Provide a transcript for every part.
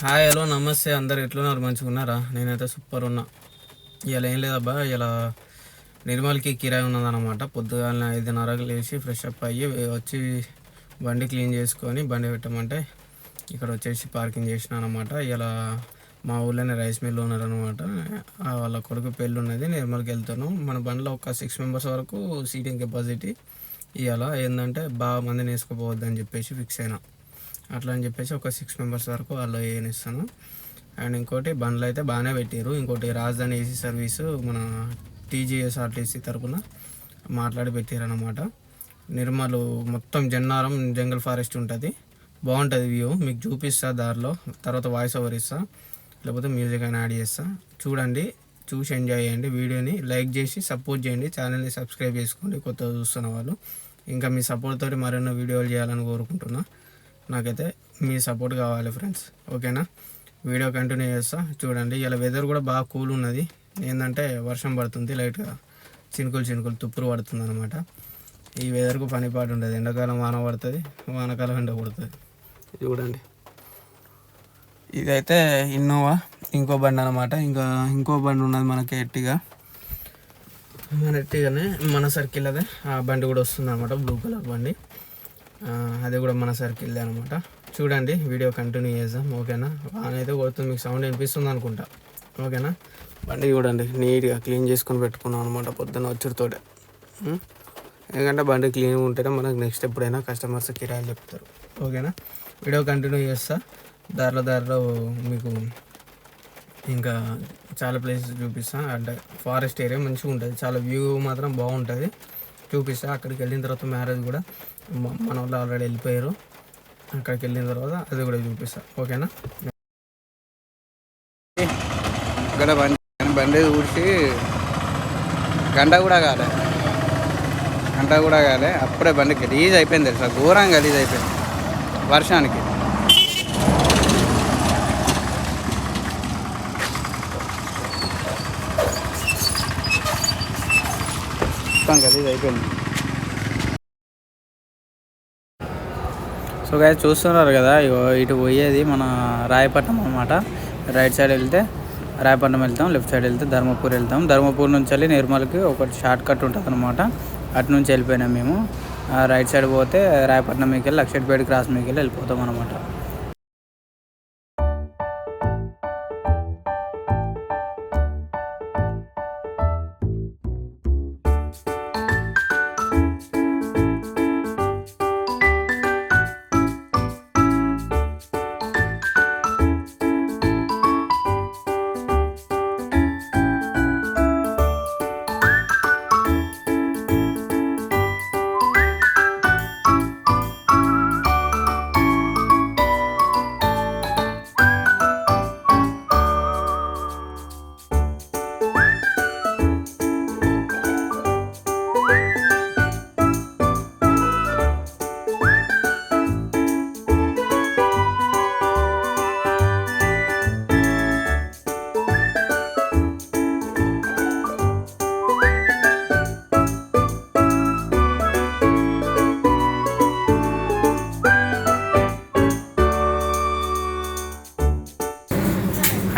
Hi hello నమస్తే. అందరు ఎట్లున్నారు? మంచిగా ఉన్నారా? నేనైతే సూపర్ ఉన్నా. ఇలా ఏం లేదబ్బా ఇలా నిర్మల్కి కిరాయి ఉన్నదన్నమాట. పొద్దుగాల ఐదున్నరకు లేచి ఫ్రెష్ అప్ అయ్యి వచ్చి బండి క్లీన్ చేసుకొని బండి పెట్టమంటే ఇక్కడ వచ్చేసి పార్కింగ్ చేసిన అనమాట ఇలా మా ఊళ్ళోనే రైస్ మిల్ ఉన్నారనమాట వాళ్ళ కొడుకు పెళ్ళి ఉన్నది నిర్మల్కి వెళ్తాను మన బండిలో ఒక సిక్స్ మెంబర్స్ వరకు సీటింగ్ కెపాసిటీ ఇవాళ ఏంటంటే బాగా మందిని వేసుకోపోవద్దని చెప్పేసి ఫిక్స్ అయినా. అట్లా అని చెప్పేసి ఒక సిక్స్ మెంబర్స్ వరకు వాళ్ళు వేయనిస్తాను అండ్ ఇంకోటి బండ్లు అయితే బాగానే పెట్టారు ఇంకోటి రాజధాని ఏసీ సర్వీసు మన టీజీఎస్ఆర్టీసీ తరపున మాట్లాడి పెట్టారనమాట నిర్మలు మొత్తం జన్నారం జంగల్ ఫారెస్ట్ ఉంటుంది. బాగుంటుంది వ్యూ మీకు చూపిస్తా దారిలో. తర్వాత వాయిస్ ఓవర్ ఇస్తా. లేకపోతే మ్యూజిక్ అయినా యాడ్ చేస్తా. చూడండి చూసి ఎంజాయ్ చేయండి. వీడియోని లైక్ చేసి సపోర్ట్ చేయండి. ఛానల్ని సబ్స్క్రైబ్ చేసుకోండి. కొత్తగా చూస్తున్న వాళ్ళు. ఇంకా మీ సపోర్ట్ తోటి మరెన్నో వీడియోలు చేయాలని కోరుకుంటున్నా. నాకైతే మీ సపోర్ట్ కావాలి ఫ్రెండ్స్. ఓకేనా? వీడియో కంటిన్యూ చేస్తా. చూడండి ఇలా వెదర్ కూడా బాగా కూల్ ఉన్నది. ఏంటంటే వర్షం పడుతుంది లైట్గా చినుకులు చినుకులు తుప్పురు పడుతుంది అనమాట ఈ వెదర్కు పనిపాటు ఉండదు. ఎండాకాలం వాన పడుతుంది వానకాలం ఎండ పడుతుంది చూడండి. ఇదైతే ఇన్నోవా ఇంకో బండి అనమాట ఇంకా ఇంకో బండి ఉన్నది మనకి ఎట్టిగా? మన ఎట్టిగానే మన సర్కిల్ అదే. ఆ బండి కూడా వస్తుంది అనమాట బ్లూ కలర్ బండి. అది కూడా మన సర్కిల్ అనమాట చూడండి వీడియో కంటిన్యూ చేద్దాం ఓకేనా? వాన అయితే కొడుతుంది మీకు సౌండ్ వినిపిస్తుంది అనుకుంటా. ఓకేనా? బండి చూడండి నీట్గా క్లీన్ చేసుకొని పెట్టుకున్నాం అనమాట పొద్దున్న వచ్చుడుతోటే. ఎందుకంటే బండి క్లీన్గా ఉంటేనే మనకు నెక్స్ట్ ఎప్పుడైనా కస్టమర్స్ కిరాయిలు చెప్తారు. ఓకేనా? వీడియో కంటిన్యూ చేస్తా. దారిలో దారిలో మీకు ఇంకా చాలా ప్లేసెస్ చూపిస్తాను అంటే ఫారెస్ట్ ఏరియా మంచిగా ఉంటుంది చాలా వ్యూ మాత్రం బాగుంటుంది. చూపిస్తే అక్కడికి వెళ్ళిన తర్వాత మ్యారేజ్ కూడా మన వాళ్ళు ఆల్రెడీ వెళ్ళిపోయారు. అక్కడికి వెళ్ళిన తర్వాత అది కూడా చూపిస్తా. ఓకేనా? ఇక్కడ బండి బండి ఊడ్చి గంట కూడా కాలే. గంట కూడా కాలే. అప్పుడే బండి గలీజ్ అయిపోయింది తెలుసా? ఘోరంగా గలీజ్ అయిపోయింది. వర్షానికి. మొత్తం ఇది అయిపోయింది. సో గాయ చూస్తున్నారు కదా ఇగో ఇటు పోయేది మన రాయపట్నం అనమాట రైట్ సైడ్ వెళ్తే రాయపట్నం వెళ్తాం లెఫ్ట్ సైడ్ వెళ్తే ధర్మపూర్ వెళ్తాం. ధర్మపూర్ నుంచి వెళ్ళి నిర్మల్కి ఒకటి షార్ట్ కట్ ఉంటుంది అనమాట అటు నుంచి వెళ్ళిపోయినాం మేము. రైట్ సైడ్ పోతే రాయపట్నం మీకు వెళ్ళి లక్షపేట క్రాస్ మీకు వెళ్ళి వెళ్ళిపోతాం అనమాట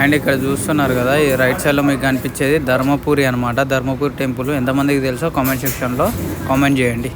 అండ్ ఇక్కడ చూస్తున్నారు కదా ఈ రైట్ సైడ్లో మీకు కనిపించేది ధర్మపురి అనమాట ధర్మపురి టెంపుల్ ఎంతమందికి తెలుసో కామెంట్ సెక్షన్లో కామెంట్ చేయండి.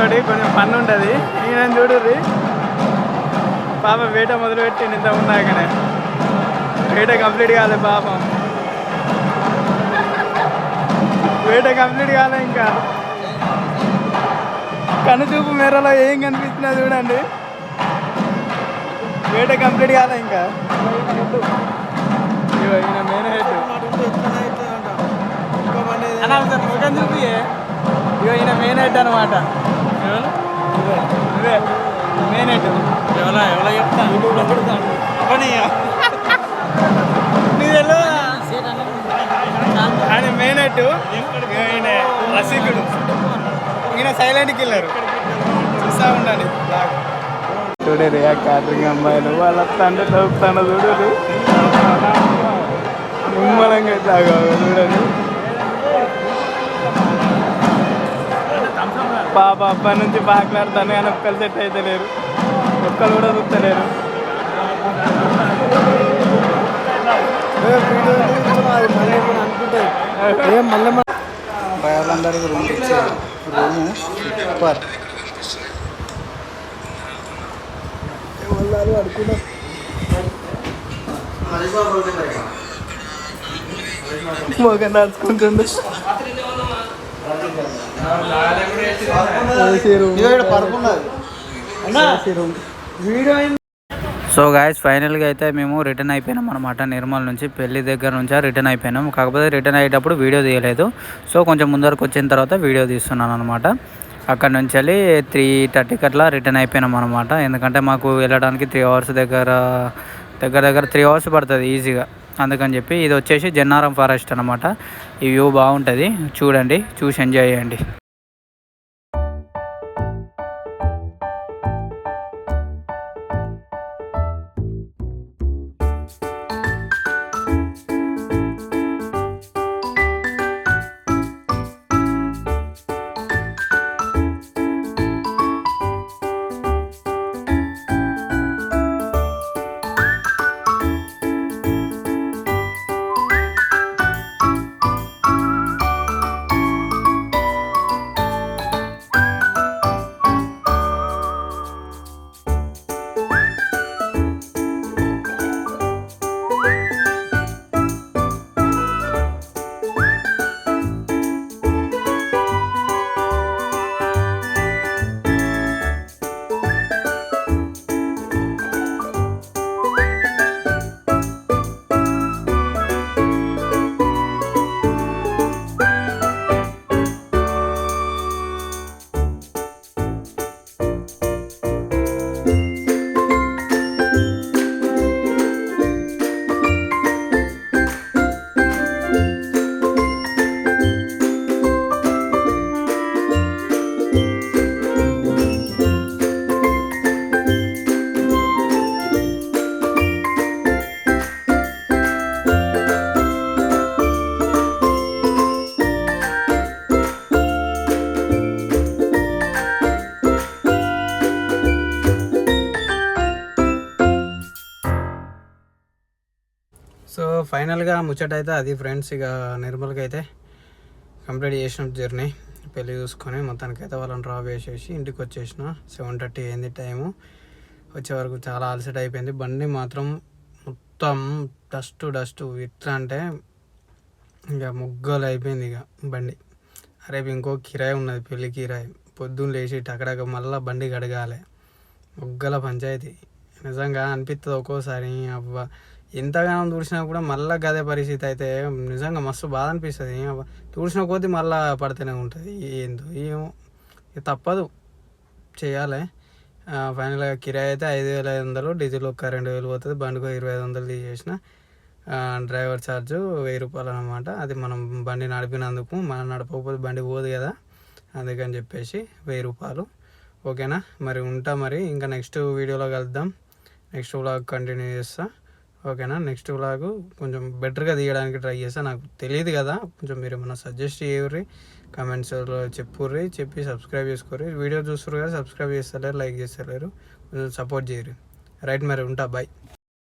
ఈయనతోటి కొంచెం పన్ను ఉంటుంది. ఈయన చూడుర్రి. పాప వేట మొదలుపెట్టి ఇంత ఉన్నాకనే వేట కంప్లీట్ కాలే పాపం. వేట కంప్లీట్ కాలే ఇంకా. కనుచూపు మేరలో ఏం కనిపిస్తున్నా చూడండి. వేట కంప్లీట్ కాలే ఇంకా. ఈయన మెయిన్ హెడ్ ఒకసారి ముఖం చూపి ఇగో ఈయన మెయిన్ హెడ్ అనమాట ఇదే మెయిన్ హెడ్ ఎవరో ఆయన మెయిన్ ఈయన రసికుడు ఈయన సైలెంట్ కిల్లర్ చూస్తా ఉండండి చూడరు ఆ క్యాటరింగ్ అమ్మాయిలు వాళ్ళ తండ్రి తన చూడరు నిమ్మలంగా తాగా పాప అబ్బాయి నుంచి బాట్లాడతాను కానీ ఒక్కరు సెట్ అయితే లేరు ఒక్కరు కూడా చూస్తలేరు. డ్రైవర్లందరికీ రూమ్ ఇచ్చారు రూము సూపర్. నడుచుకుంటుండు సో గాయస్ ఫైనల్గా అయితే మేము రిటర్న్ అయిపోయినాం అనమాట నిర్మల్ నుంచి పెళ్ళి దగ్గర నుంచి రిటర్న్ అయిపోయినాం. కాకపోతే రిటర్న్ అయ్యేటప్పుడు వీడియో తీయలేదు. సో కొంచెం ముందరకు వచ్చిన తర్వాత వీడియో తీస్తున్నాను అనమాట అక్కడ నుంచి వెళ్ళి త్రీ థర్టీకి అట్లా రిటర్న్ అయిపోయినాం అనమాట ఎందుకంటే మాకు వెళ్ళడానికి త్రీ అవర్స్ దగ్గర దగ్గర దగ్గర త్రీ అవర్స్ పడుతుంది ఈజీగా అందుకని చెప్పి ఇది వచ్చేసి జన్నారం ఫారెస్ట్ అనమాట ఈ వ్యూ బాగుంటుంది. చూడండి చూసి ఎంజాయ్ చేయండి. ఫైనల్గా ముచ్చట అయితే అది ఫ్రెండ్స్ ఇక నిర్మల్కి అయితే కంప్లీట్ చేసిన జర్నీ పెళ్ళి చూసుకొని మొత్తానికి అయితే వాళ్ళని డ్రాప్ చేసేసి ఇంటికి వచ్చేసిన సెవెన్ థర్టీ అయింది టైము వచ్చే వరకు చాలా అలసట అయిపోయింది. బండి మాత్రం మొత్తం డస్ట్ డస్ట్ ఎట్లా అంటే ఇక ముగ్గలు అయిపోయింది ఇక బండి. రేపు ఇంకో కిరాయి ఉన్నది పెళ్ళి కిరాయి. పొద్దున్న లేచి టకడక మళ్ళీ బండి కడగాలి. ముగ్గల పంచాయతీ. నిజంగా అనిపిస్తుంది ఒక్కోసారి అబ్బా ఎంతగానో తుడిచినా కూడా మళ్ళీ గదే పరిస్థితి అయితే నిజంగా మస్తు బాధ అనిపిస్తుంది. తుడిచిన కొద్దీ మళ్ళీ పడితేనే ఉంటుంది. ఏందో ఏమో తప్పదు. చేయాలి. ఫైనల్గా కిరాయి అయితే ఐదు వేల ఐదు వందలు డీజిల్ ఒక రెండు వేలు పోతుంది. బండికి ఇరవై ఐదు వందలు తీసేసిన. డ్రైవర్ ఛార్జ్ వెయ్యి రూపాయలు అనమాట అది మనం బండి నడిపినందుకు మనం నడపకపోతే బండి పోదు కదా. అందుకని చెప్పేసి వెయ్యి రూపాయలు. ఓకేనా? మరి ఉంటా మరి. ఇంకా నెక్స్ట్ వీడియోలో కలుద్దాం. నెక్స్ట్ బ్లాగ్ కంటిన్యూ చేస్తాను ఓకేనా? నెక్స్ట్ వ్లాగ్ కొంచెం బెటర్గా తీయడానికి ట్రై చేస్తా. నాకు తెలియదు కదా. కొంచెం మీరు ఏమన్నా సజెస్ట్ చేయరు కమెంట్స్లో చెప్పుర్రి. చెప్పి సబ్స్క్రైబ్ చేసుకోరు వీడియో చూస్తారు కదా సబ్స్క్రైబ్ చేస్తలేరు లైక్ చేస్తలేరు. కొంచెం సపోర్ట్ చేయరు రైట్ మరి ఉంటా. బాయ్.